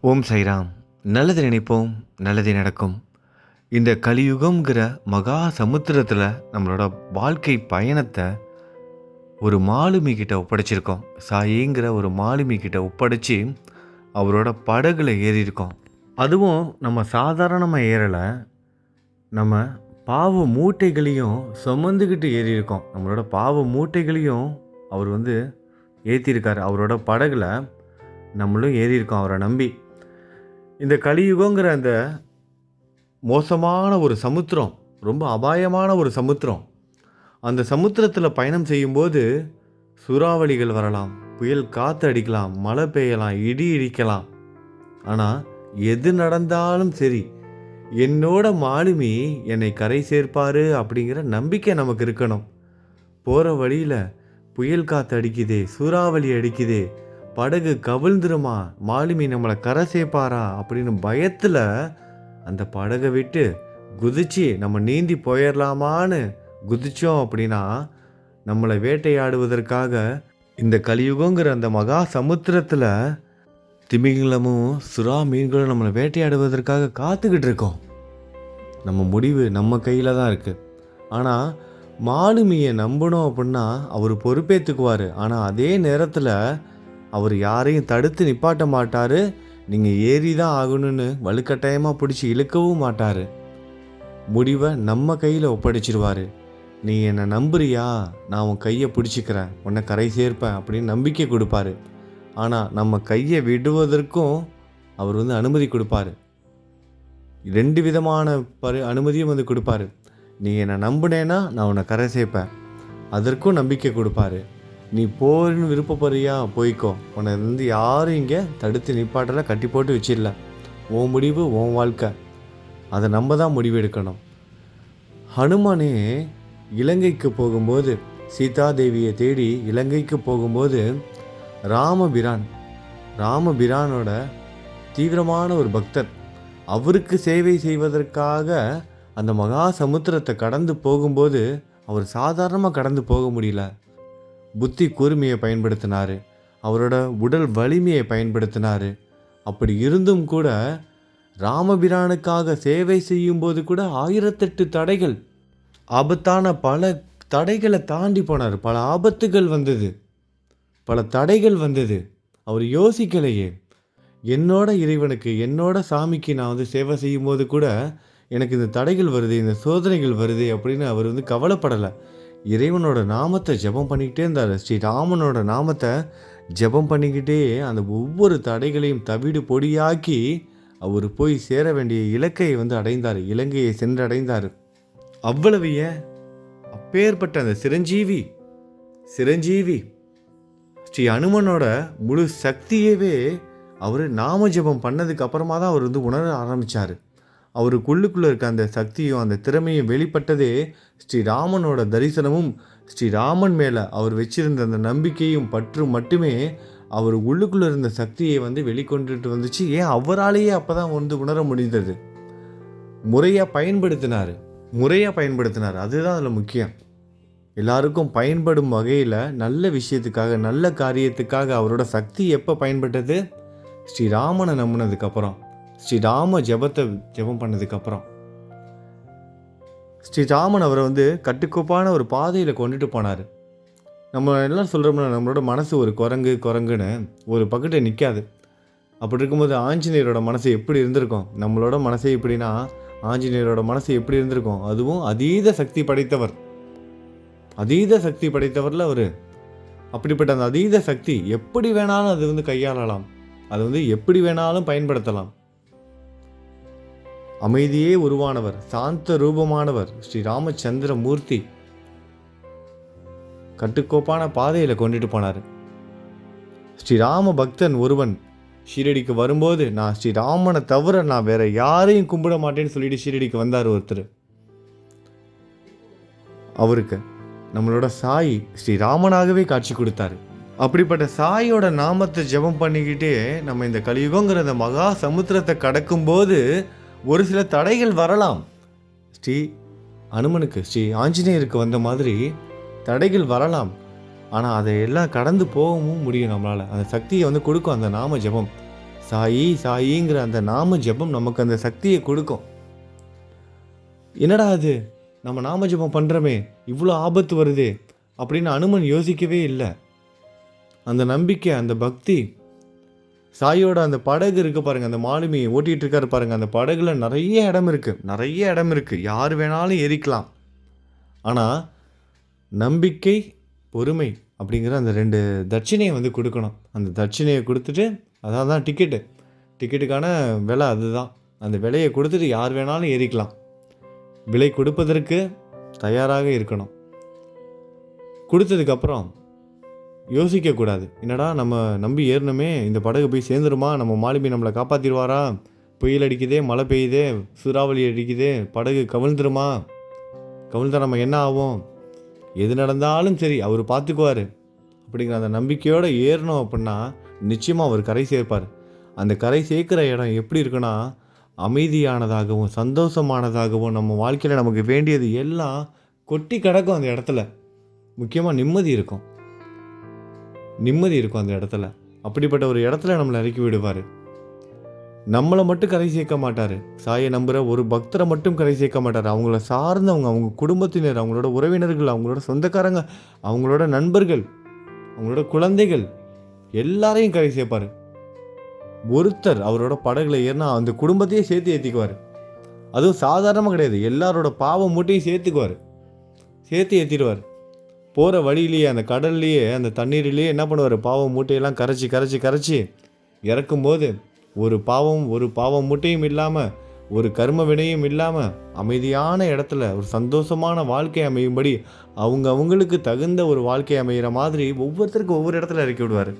ஓம் சைராம். நல்லது நினைப்போம் நல்லது நடக்கும். இந்த கலியுகம்ங்கிற மகா சமுத்திரத்தில் நம்மளோட வாழ்க்கை பயணத்தை ஒரு மாலுமி கிட்ட ஒப்படைச்சிருக்கோம். சாயிங்கிற ஒரு மாலுமி கிட்ட ஒப்படைச்சி அவரோட படகுல ஏறியிருக்கோம். அதுவும் நம்ம சாதாரணமாக ஏறலை நம்ம பாவ மூட்டைகளையும் சுமந்துக்கிட்டு ஏறியிருக்கோம். நம்மளோட பாவ மூட்டைகளையும் அவர் வந்து ஏற்றிருக்காரு அவரோட படகுல நம்மளும் ஏறியிருக்கோம் அவரை நம்பி. இந்த கலியுகங்கிற அந்த மோசமான ஒரு சமுத்திரம் ரொம்ப அபாயமான ஒரு சமுத்திரம் அந்த சமுத்திரத்தில் பயணம் செய்யும்போது சூறாவளிகள் வரலாம் புயல் காற்று அடிக்கலாம் மழை பெய்யலாம் இடி இடிக்கலாம். ஆனால் எது நடந்தாலும் சரி என்னோட மாலுமி என்னை கரை சேர்ப்பார் அப்படிங்கிற நம்பிக்கை நமக்கு இருக்கணும். போகிற வழியில் புயல் காற்று அடிக்குதே சூறாவளி அடிக்குதே படகு கவிழ்ந்துருமா? மாலுமி நம்மளை கரை சேர்ப்பாரா அப்படின்னு பயத்தில் அந்த படகை விட்டு குதிச்சு நம்ம நீந்தி போயிடலாமான்னு குதிச்சோம் அப்படின்னா நம்மளை வேட்டையாடுவதற்காக இந்த கலியுகங்கிற அந்த மகா சமுத்திரத்தில் திமிங்கலமும் சுறா மீன்களும் நம்மளை வேட்டையாடுவதற்காக காத்துக்கிட்டு இருக்கோம். நம்ம முடிவு நம்ம கையில் தான் இருக்குது ஆனால் மாலுமியை நம்பணும் அப்படின்னா அவர் பொறுப்பேற்றுக்குவார் ஆனால் அதே நேரத்தில் அவர் யாரையும் தடுத்து நிப்பாட்ட மாட்டார். நீங்கள் ஏறி தான் ஆகணும்னு வலுக்கட்டாயமாக பிடிச்சி இழுக்கவும் மாட்டார். முடிவை நம்ம கையில் ஒப்படைச்சிருவார். நீ என்னை நம்புறியா? நான் உன் கையை பிடிச்சிக்கிறேன். உன்னை கரை சேர்ப்பேன் அப்படின்னு நம்பிக்கை கொடுப்பாரு. ஆனால் நம்ம கையை விடுவதற்கும் அவர் வந்து அனுமதி கொடுப்பாரு. ரெண்டு விதமான பரி அனுமதியும் வந்து கொடுப்பாரு. நீ என்னை நம்புனேன்னா நான் உன்னை கரை சேர்ப்பேன். அதற்கும் நம்பிக்கை கொடுப்பாரு. நீ போன்னு விருப்பப்படுறியா போய்க்கோ. உன்னை வந்து யாரும் இங்கே தடுத்து நிப்பாட்டல கட்டி போட்டு வச்சிடல. உன் முடிவு உன் வாழ்க்கை. அதை நம்ம தான் முடிவெடுக்கணும். ஹனுமானே இலங்கைக்கு போகும்போது சீதாதேவியை தேடி இலங்கைக்கு போகும்போது ராமபிரான் ராமபிரானோட தீவிரமான ஒரு பக்தர். அவருக்கு சேவை செய்வதற்காக அந்த மகா சமுத்திரத்தை கடந்து போகும்போது அவர் சாதாரணமாக கடந்து போக முடியல. புத்தி கூர்மையை பயன்படுத்தினார். அவரோட உடல் வலிமையை பயன்படுத்தினார். அப்படி இருந்தும் கூட ராமபிரானுக்காக சேவை செய்யும்போது கூட ஆயிரத்தெட்டு தடைகள் ஆபத்தான பல தடைகளை தாண்டி போனார். பல ஆபத்துகள் வந்தது. பல தடைகள் வந்தது. அவர் யோசிக்கலையே. என்னோட இறைவனுக்கு என்னோட சாமிக்கு நான் வந்து சேவை செய்யும்போது கூட எனக்கு இந்த தடைகள் வருது இந்த சோதனைகள் வருது அப்படின்னு அவர் வந்து கவலைப்படலை. இறைவனோட நாமத்தை ஜெபம் பண்ணிக்கிட்டே இருந்தார். ஸ்ரீ ராமனோட நாமத்தை ஜெபம் பண்ணிக்கிட்டே அந்த ஒவ்வொரு தடைகளையும் தவிடு பொடியாக்கி அவர் போய் சேர வேண்டிய இலக்கை வந்து அடைந்தார். இலங்கையை சென்றடைந்தார். அவ்வளவு ஏன் அப்பேற்பட்ட அந்த சிரஞ்சீவி சிரஞ்சீவி ஸ்ரீ அனுமனோட முழு சக்தியவே அவர் நாம ஜெபம் பண்ணதுக்கு அப்புறமா தான் அவர் வந்து உணர ஆரம்பித்தார் அவருக்குள்ளுக்குள்ளே இருக்க அந்த சக்தியும் அந்த திறமையும் வெளிப்பட்டதே ஸ்ரீராமனோட தரிசனமும் ஸ்ரீராமன் மேலே அவர் வச்சிருந்த அந்த நம்பிக்கையும் பற்றும் மட்டுமே அவர் உள்ளுக்குள்ளே இருந்த சக்தியை வந்து வெளிக்கொண்டுட்டு வந்துச்சு. ஏன் அவராலேயே அப்போ தான் வந்து உணர முடிந்தது? முறையாக பயன்படுத்தினார். முறையாக பயன்படுத்தினார். அதுதான் அதில் முக்கியம். எல்லாருக்கும் பயன்படும் வகையில் நல்ல விஷயத்துக்காக நல்ல காரியத்துக்காக அவரோட சக்தி எப்போ பயன்பட்டது? ஸ்ரீராமனை நம்பினதுக்கப்புறம் ஸ்ரீராம ஜெபத்தை ஜெபம் பண்ணதுக்கப்புறம் ஸ்ரீராமன் அவரை வந்து கட்டுக்கோப்பான ஒரு பாதையில் கொண்டுட்டு போனார். நம்ம எல்லாம் சொல்கிறோம்னா நம்மளோட மனசு ஒரு குரங்கு குரங்குன்னு ஒரு பக்கத்தை நிற்காது அப்படி இருக்கும்போது ஆஞ்சநேயரோட மனசு எப்படி இருந்திருக்கும்? நம்மளோட மனசே எப்படின்னா ஆஞ்சநேயரோட மனசு எப்படி இருந்திருக்கும்? அதுவும் அதீத சக்தி படைத்தவர். அதீத சக்தி படைத்தவரில் அவர். அப்படிப்பட்ட அந்த அதீத சக்தி எப்படி வேணாலும் அது வந்து கையாளலாம். அது வந்து எப்படி வேணாலும் பயன்படுத்தலாம். அமைதியே உருவானவர் சாந்த ரூபமானவர் ஸ்ரீ ராமச்சந்திர மூர்த்தி. கட்டுக்கோப்பான பாதையில் கொண்டுட்டு போனார். ஸ்ரீராம பக்தன் ஒருவன் ஷீரடிக்கு வரும்போது நான் ஸ்ரீராமனை தவிர நான் வேற யாரையும் கும்பிட மாட்டேன்னு சொல்லிட்டு ஷீரடிக்கு வந்தார் ஒருத்தர். அவருக்கு நம்மளோட சாய் ஸ்ரீராமனாகவே காட்சி கொடுத்தாரு. அப்படிப்பட்ட சாயோட நாமத்தை ஜெபம் பண்ணிக்கிட்டே நம்ம இந்த கலியுகங்கிற இந்த மகா சமுத்திரத்தை கடக்கும்போது ஒரு சில தடைகள் வரலாம். ஸ்ரீ அனுமனுக்கு ஸ்ரீ ஆஞ்சநேயருக்கு வந்த மாதிரி தடைகள் வரலாம். ஆனால் அதை எல்லாம் கடந்து போகவும் முடியும் நம்மளால். அந்த சக்தியை வந்து கொடுக்கும் அந்த நாம ஜெபம். சாயி சாயிங்கிற அந்த நாம ஜெபம் நமக்கு அந்த சக்தியை கொடுக்கும். என்னடா அது நம்ம நாம ஜெபம் பண்ணுறோமே இவ்வளோ ஆபத்து வருதே அப்படின்னு அனுமன் யோசிக்கவே இல்லை. அந்த நம்பிக்கை அந்த பக்தி சாயோட அந்த படகு இருக்கு பாருங்க அந்த மாலுமி ஓட்டிகிட்டு இருக்காரு பாருங்க அந்த படகுல நிறைய இடம் இருக்கு நிறைய இடம் இருக்கு. யார் வேணாலும் எரிக்கலாம் ஆனால் நம்பிக்கை பொறுமை அப்படிங்கிற அந்த ரெண்டு தட்சிணையை வந்து கொடுக்கணும். அந்த தட்சிணையை கொடுத்துட்டு அதான் தான் டிக்கெட்டு டிக்கெட்டுக்கான விலை அதுதான். அந்த விலையை கொடுத்துட்டு யார் வேணாலும் ஏறிக்கலாம். விலை கொடுப்பதற்கு தயாராக இருக்கணும். கொடுத்ததுக்கப்புறம் யோசிக்கக்கூடாது. என்னடா நம்ம நம்பி ஏறணுமே இந்த படகு போய் சேர்ந்துருமா? நம்ம மாலுமி நம்மளை காப்பாற்றிடுவாரா புயல் அடிக்குதே மழை பெய்யுதே சூறாவளி அடிக்குதே படகு கவிழ்ந்துருமா? கவிழ்ந்தா நம்ம என்ன ஆகும்? எது நடந்தாலும் சரி அவர் பார்த்துக்குவார். அப்படிங்கிற அந்த நம்பிக்கையோடு ஏறணும் அப்படின்னா நிச்சயமாக அவர் கரை சேர்ப்பார். அந்த கரை சேர்க்குற இடம் எப்படி இருக்குன்னா அமைதியானதாகவும் சந்தோஷமானதாகவும் நம்ம வாழ்க்கையில் நமக்கு வேண்டியது எல்லாம் கொட்டி கிடக்கும் அந்த இடத்துல. முக்கியமாக நிம்மதி இருக்கும். நிம்மதி இருக்கும் அந்த இடத்துல. அப்படிப்பட்ட ஒரு இடத்துல நம்மளை இறக்கி விடுவார். நம்மளை மட்டும் கரை சேர்க்க மாட்டார். சாயை நம்புகிற ஒரு பக்தரை மட்டும் கரை சேர்க்க மாட்டார். அவங்கள சார்ந்தவங்க அவங்க குடும்பத்தினர் அவங்களோட உறவினர்கள் அவங்களோட சொந்தக்காரங்க அவங்களோட நண்பர்கள் அவங்களோட குழந்தைகள் எல்லாரையும் கரை சேர்ப்பார். ஒருத்தர் அவரோட படகுல ஏறினா அந்த குடும்பத்தையே சேர்த்து ஏற்றிக்குவார் அதுவும் சாதாரணமாக கிடையாது. எல்லாரோட பாவம் மூட்டையும் சேர்த்துக்குவார். சேர்த்து ஏற்றிடுவார் போகிற வழியிலேயே அந்த கடல்லையே அந்த தண்ணீர்லேயே என்ன பண்ணுவார்? பாவம் மூட்டையெல்லாம் கரைச்சி கரைச்சி கரைச்சி இறக்கும்போது ஒரு பாவம் ஒரு பாவம் மூட்டையும் இல்லாமல் ஒரு கர்ம வினையும் இல்லாமல் அமைதியான இடத்துல ஒரு சந்தோஷமான வாழ்க்கை அமையும்படி அவங்க அவங்களுக்கு தகுந்த ஒரு வாழ்க்கை அமைகிற மாதிரி ஒவ்வொருத்தருக்கும் ஒவ்வொரு இடத்துல இறக்கி விடுவார்.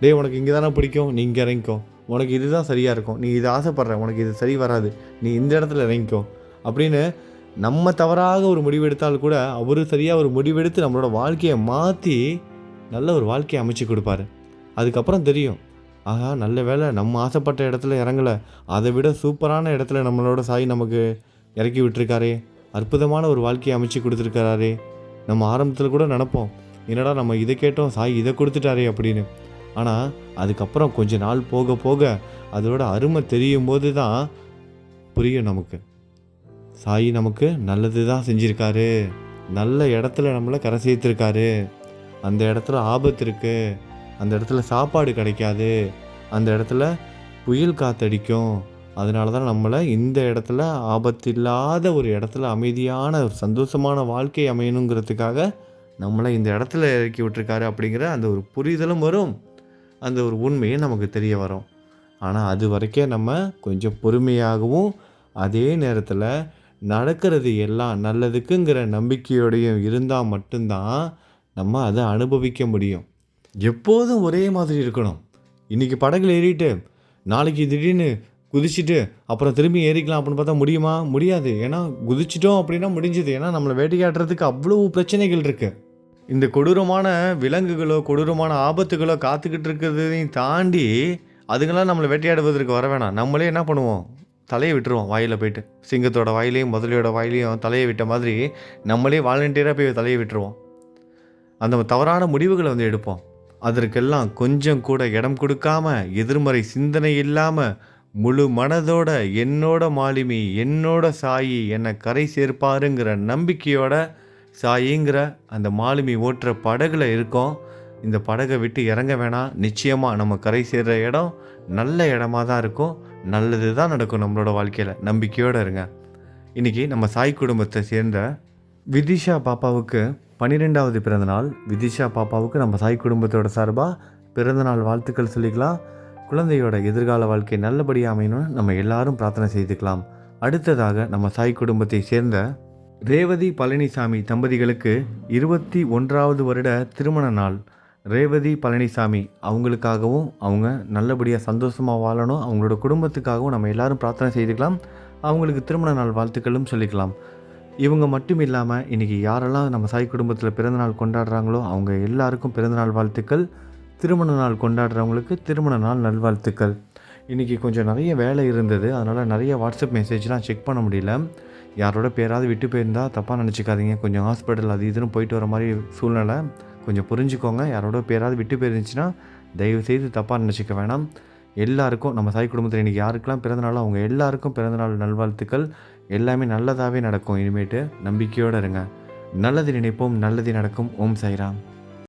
டேய் உனக்கு இங்கே தானே பிடிக்கும்? நீ இங்கே இறங்கிக்கோ. உனக்கு இதுதான் சரியாக இருக்கும். நீ இது ஆசைப்பட்ற. உனக்கு இது சரி வராது. நீ இந்த இடத்துல இறங்கிக்கோ. அப்படின்னு நம்ம தவறாக ஒரு முடிவெடுத்தால் கூட அவர் சரியாக ஒரு முடிவெடுத்து நம்மளோட வாழ்க்கையை மாற்றி நல்ல ஒரு வாழ்க்கையை அமைச்சு கொடுப்பாரு. அதுக்கப்புறம் தெரியும். ஆஹா நல்ல வேளை நம்ம ஆசைப்பட்ட இடத்துல இறங்கலை. அதை விட சூப்பரான இடத்துல நம்மளோட சாய் நமக்கு இறக்கி விட்டுருக்காரே. அற்புதமான ஒரு வாழ்க்கையை அமைச்சு கொடுத்துருக்காரே நம்ம ஆரம்பத்தில் கூட நினப்போம் என்னடா நம்ம இதை கேட்டோம் சாய் இதை கொடுத்துட்டாரே அப்படின்னு. ஆனால் அதுக்கப்புறம் கொஞ்ச நாள் போக போக அதோட அருமை தெரியும் போது தான் புரியும் நமக்கு. சாய் நமக்கு நல்லது தான் செஞ்சுருக்காரு. நல்ல இடத்துல நம்மளை கரை சேர்த்துருக்காரு. அந்த இடத்துல ஆபத்து இருக்குது அந்த இடத்துல சாப்பாடு கிடைக்காது. அந்த இடத்துல புயல் காத்தடிக்கும். அதனால தான் நம்மளை இந்த இடத்துல ஆபத்து இல்லாத ஒரு இடத்துல அமைதியான ஒரு சந்தோஷமான வாழ்க்கை அமையணுங்கிறதுக்காக நம்மளை இந்த இடத்துல இறக்கி விட்டுருக்காரு அப்படிங்கிற அந்த ஒரு புரிதலும் வரும். அந்த ஒரு உண்மையும் நமக்கு தெரிய வரும். ஆனால் அது வரைக்கும் நம்ம கொஞ்சம் பொறுமையாகவும் அதே நேரத்தில் நடக்கிறது எல்லாம் நல்லதுக்குங்கிற நம்பிக்கையோடையும் இருந்தால் மட்டும்தான் நம்ம அதை அனுபவிக்க முடியும். எப்போதும் ஒரே மாதிரி இருக்கணும். இன்றைக்கி படகுல ஏறிட்டு நாளைக்கு திடீர்னு குதிச்சுட்டு அப்புறம் திரும்பி ஏறிக்கலாம் அப்படின்னு பார்த்தா முடியுமா? முடியாது. ஏன்னா குதிச்சிட்டோம் அப்படின்னா முடிஞ்சுது. ஏன்னா நம்மளை வேட்டையாடுறதுக்கு அவ்வளோ பிரச்சனைகள் இருக்குது இந்த கொடூரமான விலங்குகளோ கொடூரமான ஆபத்துகளோ காத்துக்கிட்டு இருக்கிறதையும் தாண்டி அதுங்களாம் நம்மளை வேட்டையாடுவதற்கு வர வேணாம். நம்மளே என்ன பண்ணுவோம்? தலையை விட்டுருவோம் வாயில் போயிட்டு. சிங்கத்தோட வாயிலையும் முதலையோட வாயிலையும் தலையை விட்ட மாதிரி நம்மளே வாலண்டியராக போய் தலையை விட்டுருவோம். அந்த தவறான முடிவுகளை வந்து எடுப்போம். அதற்கெல்லாம் கொஞ்சம் கூட இடம் கொடுக்காம எதிர்மறை சிந்தனை இல்லாமல் முழு மனதோட என்னோட மாலுமி என்னோட சாயி என்னை கரை சேர்ப்பாருங்கிற நம்பிக்கையோட சாயிங்கிற அந்த மாலுமி ஓட்டுற படகுல இருக்கோம். இந்த படகை விட்டு இறங்க வேணாம். நிச்சயமாக நம்ம கரை சேர்கிற இடம் நல்ல இடமா தான் இருக்கும். நல்லது தான் நடக்கும் நம்மளோட வாழ்க்கையில். நம்பிக்கையோடு இருங்க. இன்றைக்கி நம்ம சாய் குடும்பத்தை சேர்ந்த விதிஷா பாப்பாவுக்கு பன்னிரெண்டாவது பிறந்தநாள். விதிஷா பாப்பாவுக்கு நம்ம சாய் குடும்பத்தோட சார்பாக பிறந்தநாள் வாழ்த்துக்கள் சொல்லிக்கலாம். குழந்தையோட எதிர்கால வாழ்க்கை நல்லபடியாக அமையணும்னு நம்ம எல்லாரும் பிரார்த்தனை செய்துக்கலாம். அடுத்ததாக நம்ம சாய் குடும்பத்தை சேர்ந்த ரேவதி பழனிசாமி தம்பதிகளுக்கு இருபத்தி ஒன்றாவது வருட திருமண நாள். ரேவதி பழனிசாமி அவங்களுக்காகவும் அவங்க நல்லபடியாக சந்தோஷமாக வாழணும். அவங்களோட குடும்பத்துக்காகவும் நம்ம எல்லாரும் பிரார்த்தனை செய்துக்கலாம். அவங்களுக்கு திருமண நாள் வாழ்த்துக்களும் சொல்லிக்கலாம். இவங்க மட்டும் இல்லாமல் இன்றைக்கி யாரெல்லாம் நம்ம சாய் குடும்பத்தில் பிறந்தநாள் கொண்டாடுறாங்களோ அவங்க எல்லாருக்கும் பிறந்தநாள் வாழ்த்துக்கள். திருமண நாள் கொண்டாடுறவங்களுக்கு திருமண நாள் நல்வாழ்த்துக்கள். இன்றைக்கி கொஞ்சம் நிறைய வேலை இருந்தது. அதனால் நிறைய வாட்ஸ்அப் மெசேஜ்லாம் செக் பண்ண முடியல. யாரோட பேராவது விட்டு போயிருந்தால் தப்பாக நினச்சிக்காதீங்க. கொஞ்சம் ஹாஸ்பிட்டல் அது இதுன்னு போயிட்டு வர மாதிரி சூழ்நிலை. கொஞ்சம் புரிஞ்சுக்கோங்க. யாரோட பேராவது விட்டு போயிருந்துச்சுன்னா தயவு செய்து தப்பாக நினச்சிக்க வேணாம். எல்லாருக்கும் நம்ம சாய் குடும்பத்தில் இன்றைக்கி யாருக்கெல்லாம் பிறந்தநாளோ அவங்க எல்லாருக்கும் பிறந்தநாள் நல்வாழ்த்துக்கள். எல்லாமே நல்லதாகவே நடக்கும். இனிமேட்டு நம்பிக்கையோடு இருங்க. நல்லது நினைப்போம் நல்லது நடக்கும். ஓம் சாய்ராம்.